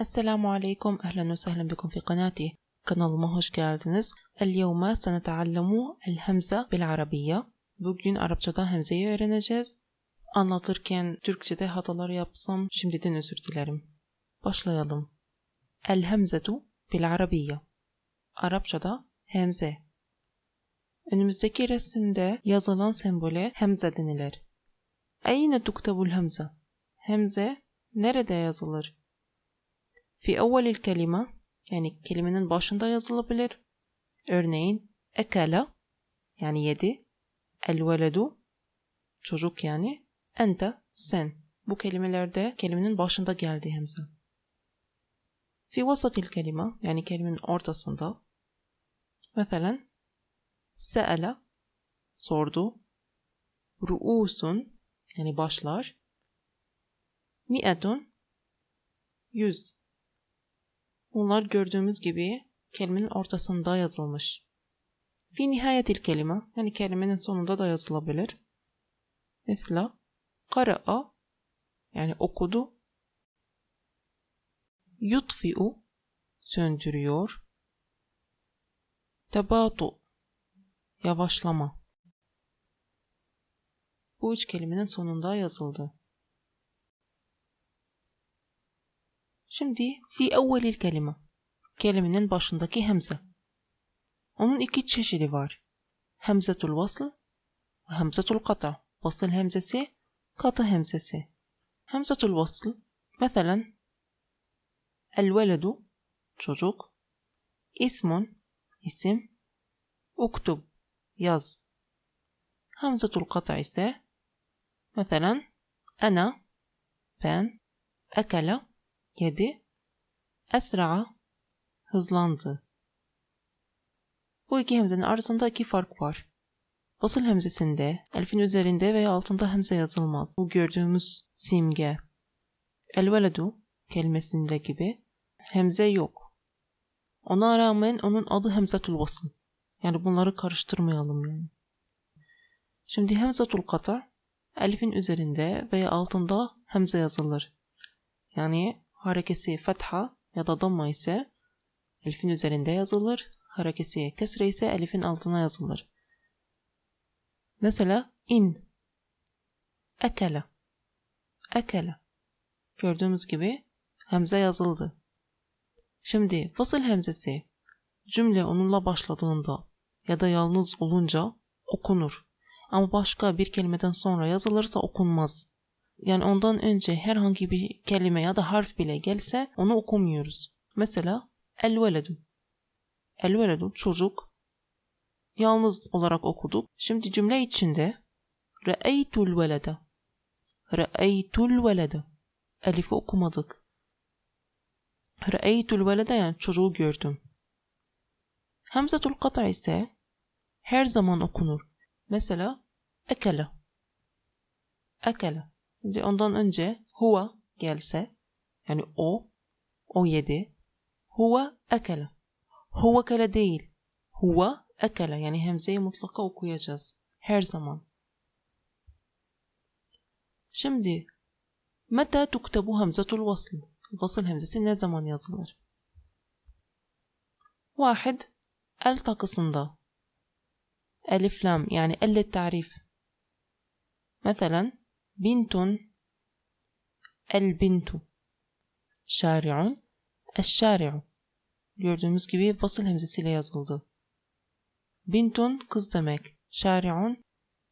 السلام عليكم أهلا وسهلا بكم في قناتي kanalıma hoş geldiniz. اليوم سنتعلم الهمزة بالعربية. Bugün Arapçada hemzeyi öğreneceğiz. Anlatırken Türkçe'de hatalar yapsam şimdiden özür dilerim. Başlayalım. الهمزة بالعربية. Arapçada hemze. Önümüzdeki resimde yazılan sembole hemze denilir. أين تكتب الهمزة? Hemze nerede yazılır? في أول الكلمة yani kelimenin başında yazılabilir. Örneğin ekala yani yedi. El veledu çocuk yani. Ente sen. Bu kelimelerde kelimenin başında geldi hemze. Fi vasatil kelime yani kelimenin ortasında. Mesela se'ele sordu. Ruusun yani başlar. Mi'etun yüz. Bunlar gördüğümüz gibi kelimenin ortasında yazılmış. Fi nihayetil kelime yani kelimenin sonunda da yazılabilir. Mesela kara'a yani okudu. Yutfi'u söndürüyor. Tebatu yavaşlama. Bu üç kelimenin sonunda yazıldı. Şimdi fi evveli kelime. Kelimenin başındaki hemze. Onun iki çeşidi var. Hemzetul vasl ve hemzetul kata. Vasıl hemzesi, kata hemzesi. Hemzetul vasl el veledu, çocuk ismun isim uktub yaz Hemzetul kata ise mesela ana, ben أكل 7. Esra hızlandı. Bu iki hemzenin arasındaki fark var. Basıl hemzesinde elfin üzerinde veya altında hemze yazılmaz. Bu gördüğümüz simge. Elveledu kelimesinde gibi hemze yok. Ona rağmen onun adı Hemzetul Vasıl. Yani bunları karıştırmayalım yani. Şimdi Hemzetul Kata elfin üzerinde veya altında hemze yazılır. Yani harekesi fetha ya da damma ise elifin üzerinde yazılır. Harekesi kesre ise elifin altına yazılır. Mesela in, ekele, ekele. Gördüğümüz gibi hemze yazıldı. Şimdi fasıl hemzesi cümle onunla başladığında ya da yalnız olunca okunur. Ama başka bir kelimeden sonra yazılırsa okunmaz. Yani ondan önce herhangi bir kelime ya da harf bile gelse onu okumuyoruz. Mesela el veledu. El veledu çocuk. Yalnız olarak okuduk. Şimdi cümle içinde Re'eytul velede. Re'eytul velede. Elif'i okumadık. Re'eytul velede yani çocuğu gördüm. Hamzatul kata ise her zaman okunur. Mesela ekele. Ekele. Şimdi ondan önce huwa gelse yani o o yedi. Huwa ekele. Huwa kele değil. Huwa ekele yani hemzeyi mutlaka okuyacağız. Her zaman. Şimdi meta tuktebu hamzatul vasl. Vasıl hemzesi ne zaman yazılır? Vahid el takısında. Elif lam yani elle tarif. Mesela بنت البنت şari'un eşşari'u gördüğümüz gibi basıl hemzesiyle yazıldı. Bintun kız demek, şari'un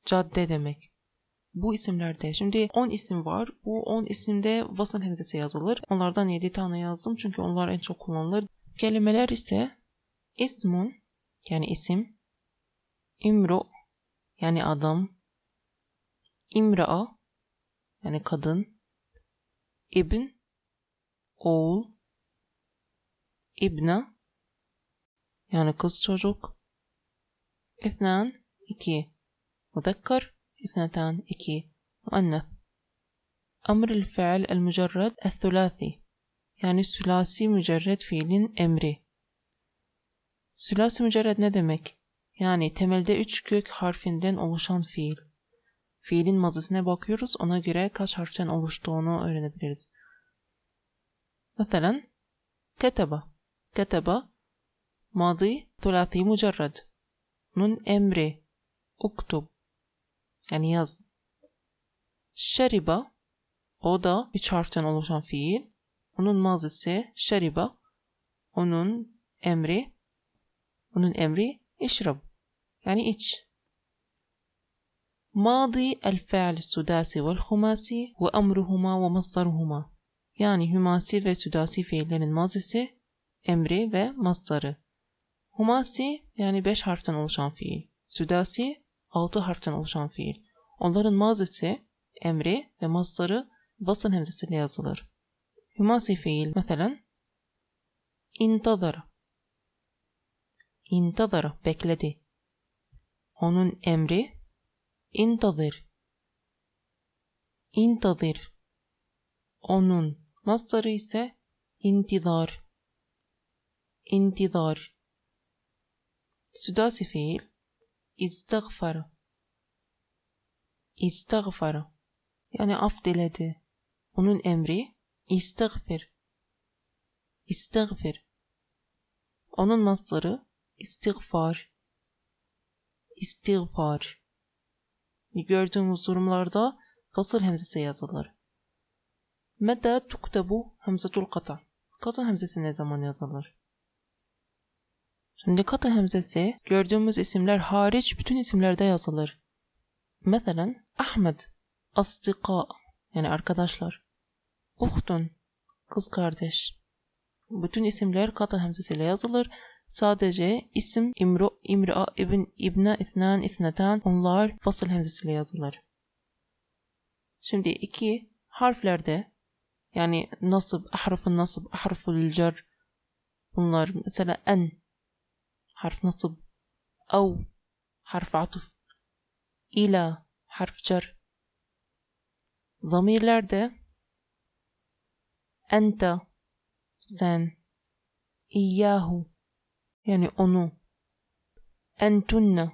cadde demek. Bu isimlerde şimdi 10 isim var. Bu 10 isimde vasıl hemzesi yazılır. Onlardan 7 tane yazdım çünkü onlar en çok kullanılır. Kelimeler ise ismun yani isim, imru yani adam, imra'a yani kadın, ibn, oğul, ibna, yani kız çocuk, اثنان iki, مذكر اثنتان iki, مؤنث أمر الفعل المجرد الثلاثي yani sülasi mücerred fiilin emri. Sülasi mücerred ne demek? Yani temelde üç kök harfinden oluşan fiil Fiilin mazisine bakıyoruz. Ona göre kaç harften oluştuğunu öğrenebiliriz. Mesela ketebe. Ketebe madı thulati mucerred. Nun emri. Uktub. Yani yaz. Şeriba. O da üç harften oluşan fiil. Onun mazisi şeriba. Onun emri. Onun emri işrab. Yani iç. ماضي الفعل السداسي والخماسي وأمرهما ومصدرهما yani hümasi ve südasi fiillerin mazisi, emri ve mastarı. Humasi yani 5 harften oluşan fiil. Südasi 6 harften oluşan fiil. Onların mazisi, emri ve mastarı basın hemzesiyle yazılır. Hümasi fiil mesela intazara intazara bekledi. Onun emri intazir intazir onun mastarı ise intizar intizar südasi fiil. İstagfara istagfara yani af diledi. Onun emri istagfir istagfir onun mastarı istiğfar. İstiğfar gördüğümüz durumlarda fasıl hemzesi yazılır. Meta tuktabu hemzetul kata. Kata hemzesi ne zaman yazılır? Şimdi kata hemzesi gördüğümüz isimler hariç bütün isimlerde yazılır. Mesela Ahmet, astika yani arkadaşlar. Uhtun, kız kardeş. Bütün isimler kata hemzesiyle yazılır. Sadece isim imru, imra, ibn, ibne, ifnan, ifneten onlar fasıl hemzesiyle yazılır. Şimdi iki harflerde yani nasıb, ahrafın nasıb, ahraful cer bunlar mesela en harf nasıb أو harf atıf ila harf cer zamirlerde ente sen İyyahu yani onu. Entunne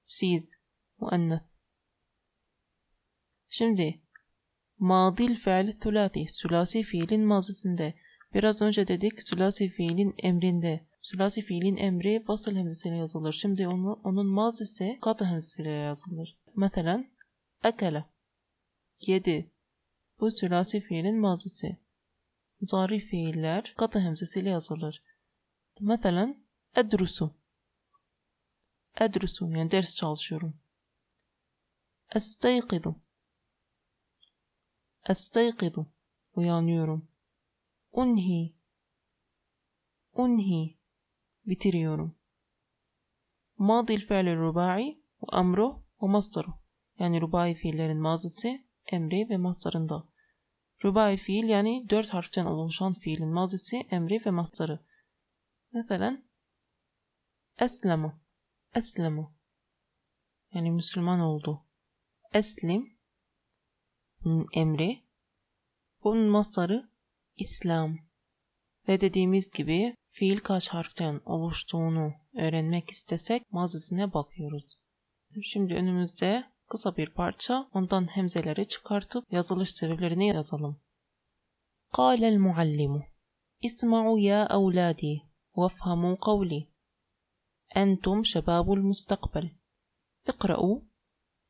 siz. Muenneth şimdi madil fiil thulati. Sülasi fiilin mazisinde. Biraz önce dedik sülasi fiilin emrinde. Sülasi fiilin emri vasıl hemzesiyle yazılır. Şimdi onu, onun mazisi katı hemzesiyle yazılır. Mesela ekele. Yedi. Bu sülasi fiilin mazisi. Muzari fiiller katı hemzesiyle yazılır. Mesela edrusu edrusu yani ders çalışıyorum estayqidu estayqidu uyanıyorum unhi unhi bitiriyorum ماضي الفعل الرباعي وأمره ومصدره yani rubai fiillerin mazisi emri ve mastarında. Rubai fiil yani dört harften oluşan fiilin mazisi, emri ve mastarı. Mesela eslemu, eslemu yani Müslüman oldu. Eslim bunun emri, bunun mastarı İslam. Ve dediğimiz gibi fiil kaç harften oluştuğunu öğrenmek istesek mazisine bakıyoruz. Şimdi önümüzde kısa bir parça ondan hemzeleri çıkartıp yazılış sebeplerini yazalım. قال المعلم اسمعوا يا أولادي وافهموا قولي أنتم شباب المستقبل اقرأوا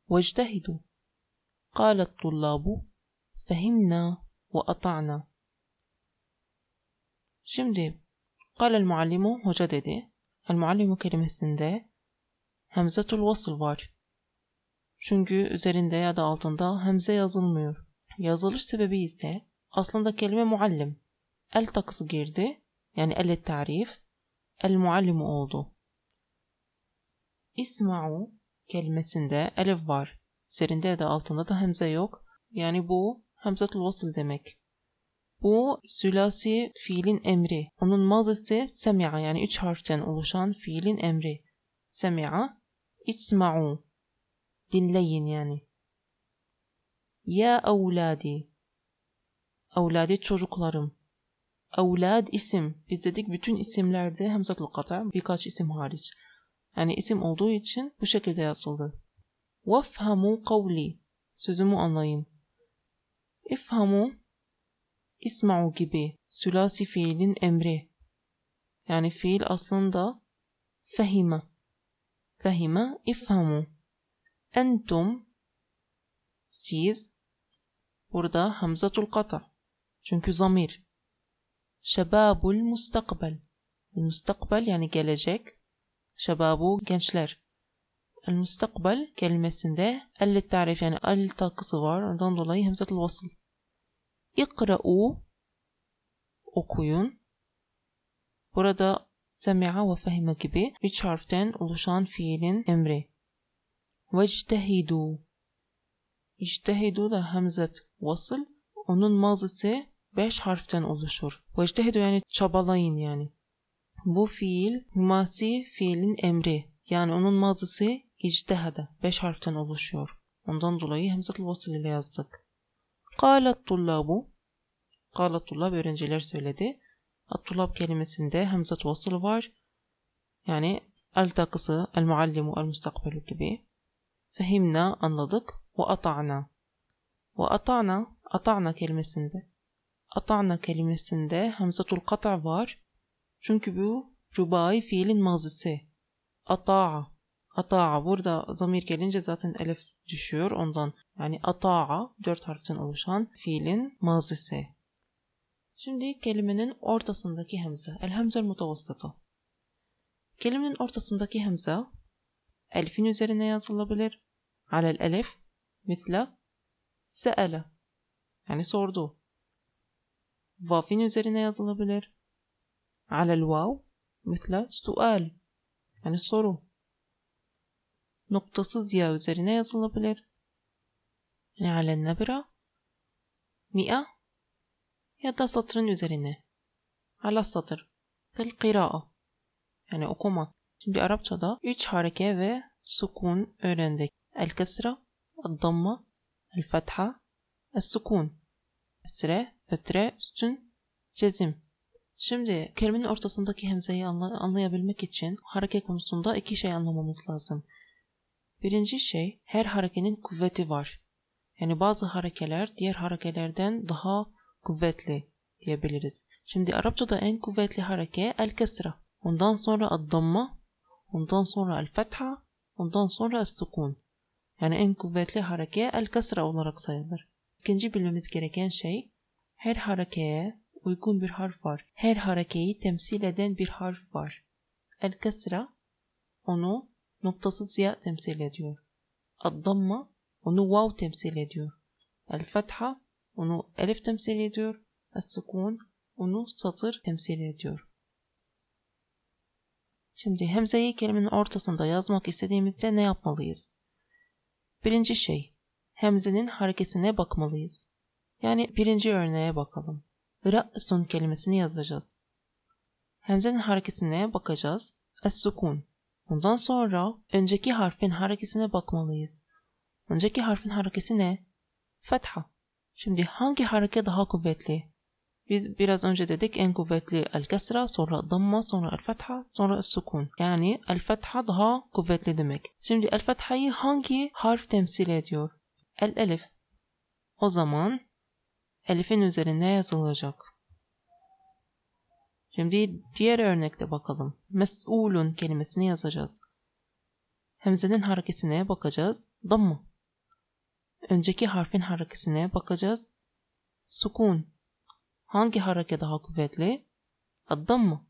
واجتهدوا قال الطلاب فهمنا وأطعنا Şimdi قال المعلم hoca dedi. El muallimu kelimesinde hemzetul vasıl var. Çünkü üzerinde ya da altında hemze yazılmıyor. Yazılış sebebi ise aslında kelime muallim. El takısı girdi. Yani el tarif. El muallimu oldu. İsma'u kelimesinde elif var. Üzerinde da altında da hemze yok. Yani bu hemzetul vasıl demek. Bu sülasi fiilin emri. Onun mazisi semi'a yani üç harften oluşan fiilin emri. Semi'a, isma'u. Dinleyin yani. Ya evladi. Evladi çocuklarım. Evlad isim. Biz dedik bütün isimlerde hemzatul kata birkaç isim hariç. Yani isim olduğu için bu şekilde yazıldı. Vefhamu kavli. Sözümü anlayın. İfhamu İsma'u gibi sülasi fiilin emri. Yani fiil aslında fehime. Fehime ifhamu. Entum siz burada hamzatul kata. Çünkü zamir. Şebabul mustakbel. Mustakbel yani gelecek. Şebabu gençler. El mustakbel kelimesinde el tarif yani el takısı var. Ondan dolayı hamzatul vasıl. İkra'u okuyun. Burada semi'a ve fehime gibi üç harften oluşan fiilin emri. Vectehidu. İctehidu da hamzat vasıl. Onun mazisi beş harften oluşur. Vectehidu yani çabalayın yani. Bu fiil humasi fiilin emri. Yani onun mazisi ictehade. Beş harften oluşuyor. Ondan dolayı hemzatul vasıl ile yazdık. Kâlet tullabu. Kâlet tullab öğrenciler söyledi. At-tullab kelimesinde hemzat vasıl var. Yani el takısı, el muallimu, el mustakbelu gibi. Fehimna anladık. Ve ata'na. Ve ata'na, ata'na kelimesinde. Ata'na kelimesinde hemzatul kata var. Çünkü bu rubai fiilin mazisi. Ata'a. Ata'a. Burada zamir gelince zaten elif düşüyor ondan. Yani ata'a dört harften oluşan fiilin mazisi. Şimdi kelimenin ortasındaki hemze. El hemzel mutavassıtı. Kelimenin ortasındaki hemze elifin üzerine yazılabilir. Alel elif mitla se'ele yani sordu. Vafin üzerine yazılabilir. على الواو مثل سؤال يعني صورو. نقطة صزيا وزرنا يصل بلير يعني على النبرة مئة يدا سطر وزرنا على السطر في القراءة يعني أقوم. في أربطة دا 3 حركة و سكون أرندك الكسرة الضمة الفتحة السكون. أسرة فترة سجن جزم. Şimdi kelimenin ortasındaki hemzeyi anla anlayabilmek için hareke konusunda iki şey anlamamız lazım. Birinci şey her harekenin kuvveti var. Yani bazı harekeler diğer harekelerden daha kuvvetli diyebiliriz. Şimdi Arapçada en kuvvetli hareke el kesra. Ondan sonra ad-damma, ondan sonra el fetha, ondan sonra es-sukun. Yani en kuvvetli hareke el kesra olarak sayılır. İkinci bilmemiz gereken şey her harekeye uygun bir harf var. Her harekeyi temsil eden bir harf var. El kesra onu noktasız ya temsil ediyor. Ad-damma onu vav temsil ediyor. El fetha onu elif temsil ediyor. Es-sukun onu satır temsil ediyor. Şimdi hemzeyi kelimenin ortasında yazmak istediğimizde ne yapmalıyız? Birinci şey, hemzenin harekesine bakmalıyız. Yani birinci örneğe bakalım. Ra'sun kelimesini yazacağız. Hemzenin harekesine bakacağız. Es-sukun. Ondan sonra önceki harfin harekesine bakmalıyız. Önceki harfin harekesi ne? Fetha. Şimdi hangi hareket daha kuvvetli? Biz biraz önce dedik en kuvvetli el kesra, sonra damma, sonra el fetha, sonra el sukun. Yani el fetha daha kuvvetli demek. Şimdi el fethayı hangi harf temsil ediyor? El elif. O zaman elifin üzerine yazılacak. Şimdi diğer örnekte bakalım. Mes'ulun kelimesini yazacağız. Hemzenin harekesine bakacağız. Damma. Önceki harfin harekesine bakacağız. Sukun. Hangi hareket daha kuvvetli? Addam mı?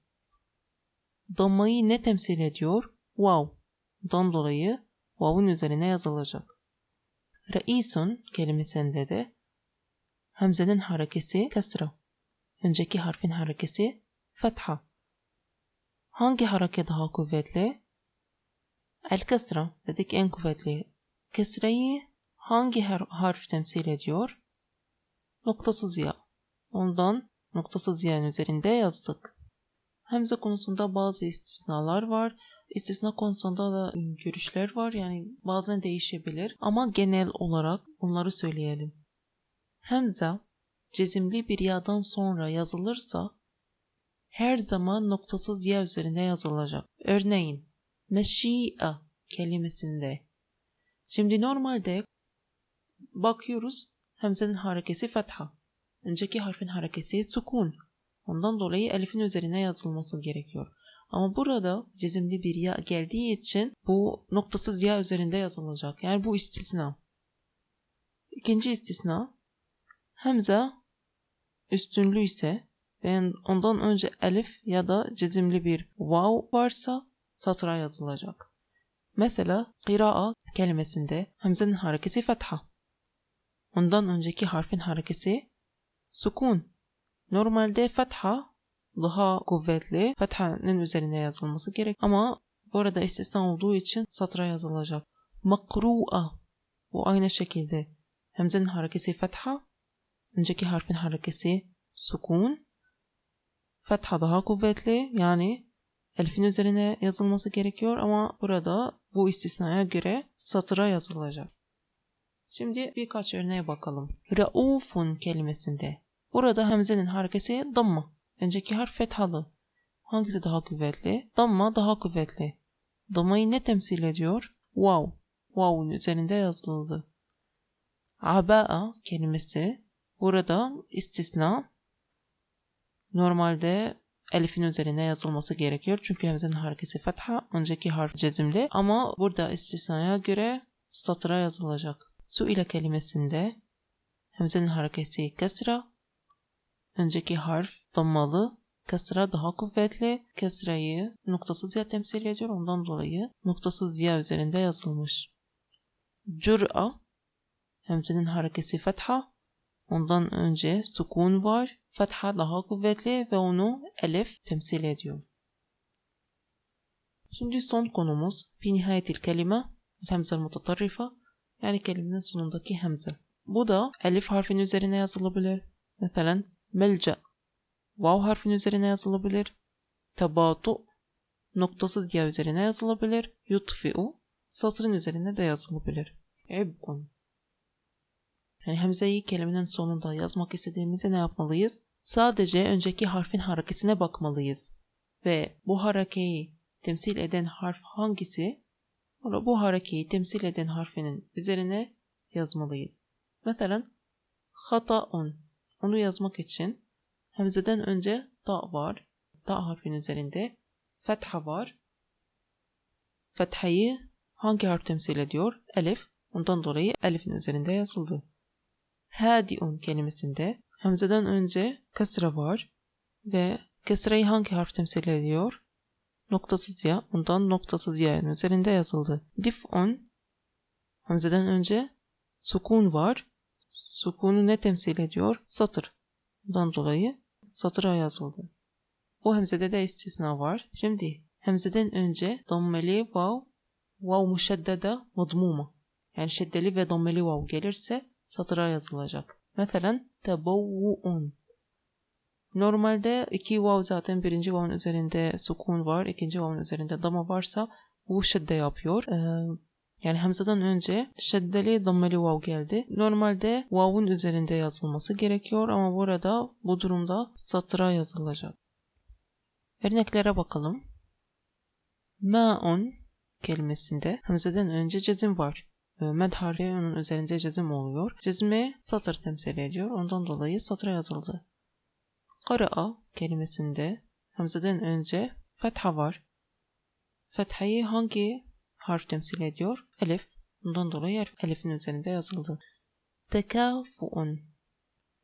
Dammayı ne temsil ediyor? Wow. Dan dolayı wow'un üzerine yazılacak. Reisun kelimesinde de Hamze'nin harekesi kesra. Önceki harfin harekesi fetha. Hangi hareket daha kuvvetli? El kesra dedik en kuvvetli. Kesreyi hangi harf temsil ediyor? Noktasız ya. Ondan noktasız yani üzerinde yazdık. Hemze konusunda bazı istisnalar var. İstisna konusunda da görüşler var. Yani bazen değişebilir. Ama genel olarak bunları söyleyelim. Hemze cezimli bir ya'dan sonra yazılırsa her zaman noktasız ya üzerinde yazılacak. Örneğin meşi'a kelimesinde. Şimdi normalde bakıyoruz hemzenin harekesi fetha. önceki harfin harekesi sukun. Ondan dolayı elifin üzerine yazılması gerekiyor. Ama burada cezimli bir ya geldiği için bu noktasız ya üzerinde yazılacak. Yani bu istisna. İkinci istisna Hemze üstünlü ise ve ondan önce elif ya da cezimli bir vav varsa satıra yazılacak. Mesela kıraa kelimesinde hemzenin harekesi fetha. Ondan önceki harfin harekesi sukun. Normalde fetha daha kuvvetli fethanın üzerine yazılması gerek ama burada istisna olduğu için satıra yazılacak. Makru'a bu aynı şekilde hemzenin harekesi fetha önceki harfin harekesi sukun fetha daha kuvvetli yani elfin üzerine yazılması gerekiyor ama burada bu istisnaya göre satıra yazılacak. Şimdi birkaç örneğe bakalım. Raufun kelimesinde. Burada hemzenin harekesi damma. Önceki harf fethalı. Hangisi daha kuvvetli? Damma daha kuvvetli. Dammayı ne temsil ediyor? Wow. Wow'un üzerinde yazıldı. Aba'a kelimesi. Burada istisna. Normalde elifin üzerine yazılması gerekiyor. Çünkü hemzenin harekesi fetha, önceki harf cezimli. Ama burada istisnaya göre satıra yazılacak. Su ile kelimesinde hemzenin harekesi kesra, önceki harf dammalı, kesra daha kuvvetli. Kesrayı noktasız ya temsil ediyor. Ondan dolayı noktasız ya üzerinde yazılmış. Cür'a hemzenin harekesi fetha, ondan önce sukun var. Fetha daha kuvvetli ve onu elif temsil ediyor. Şimdi son konumuz fi nihayetil kelime hemze mutatarrifa yani kelimenin sonundaki hemze. Bu da elif harfin üzerine yazılabilir. Mesela melce vav harfin üzerine yazılabilir. Tabatu noktasız ya üzerine yazılabilir. Yutfi'u satırın üzerine de yazılabilir. Eb'un yani hemzeyi kelimenin sonunda yazmak istediğimizde ne yapmalıyız? Sadece önceki harfin harekesine bakmalıyız. Ve bu harekeyi temsil eden harf hangisi? Bu harekeyi temsil eden harfinin üzerine yazmalıyız. Mesela hata'un. Onu yazmak için hemzeden önce ta var. Ta harfin üzerinde fetha var. Fethayı hangi harf temsil ediyor? Elif. Ondan dolayı elifin üzerinde yazıldı hadiun kelimesinde hemzeden önce kasra var ve kasrayı hangi harf temsil ediyor? Noktasız ya, ondan noktasız ya'nın üzerinde yazıldı. Dif'un hemzeden önce sukun var. Sukunu ne temsil ediyor? Satır. Bundan dolayı satıra yazıldı. Bu hemzede de istisna var. Şimdi hemzeden önce dammeli vav, vav muşeddede madmuma. Yani şeddeli ve dammeli vav gelirse satıra yazılacak. Mesela tebavvuun. Normalde iki vav zaten birinci vavun üzerinde sukun var, ikinci vavun üzerinde dama varsa bu şedde yapıyor. Ee, yani hamzadan önce şeddeli dammeli vav geldi. Normalde vavun üzerinde yazılması gerekiyor ama burada bu durumda satıra yazılacak. Örneklere bakalım. Ma'un kelimesinde hamzadan önce cezim var. Ee, med harfi onun üzerinde cezim oluyor. Cezmi satır temsil ediyor. Ondan dolayı satıra yazıldı. Qara'a kelimesinde hamzeden önce fetha var. Fethayı hangi harf temsil ediyor? Elif. Ondan dolayı elifin üzerinde yazıldı. Tekafu'un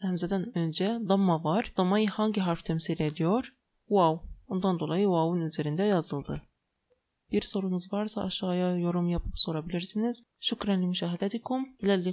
Hamzeden önce damma var. Dammayı hangi harf temsil ediyor? Vav. Ondan dolayı vav'un üzerinde yazıldı. Bir sorunuz varsa aşağıya yorum yapıp sorabilirsiniz. Şükran li müşahedetikum. İlel.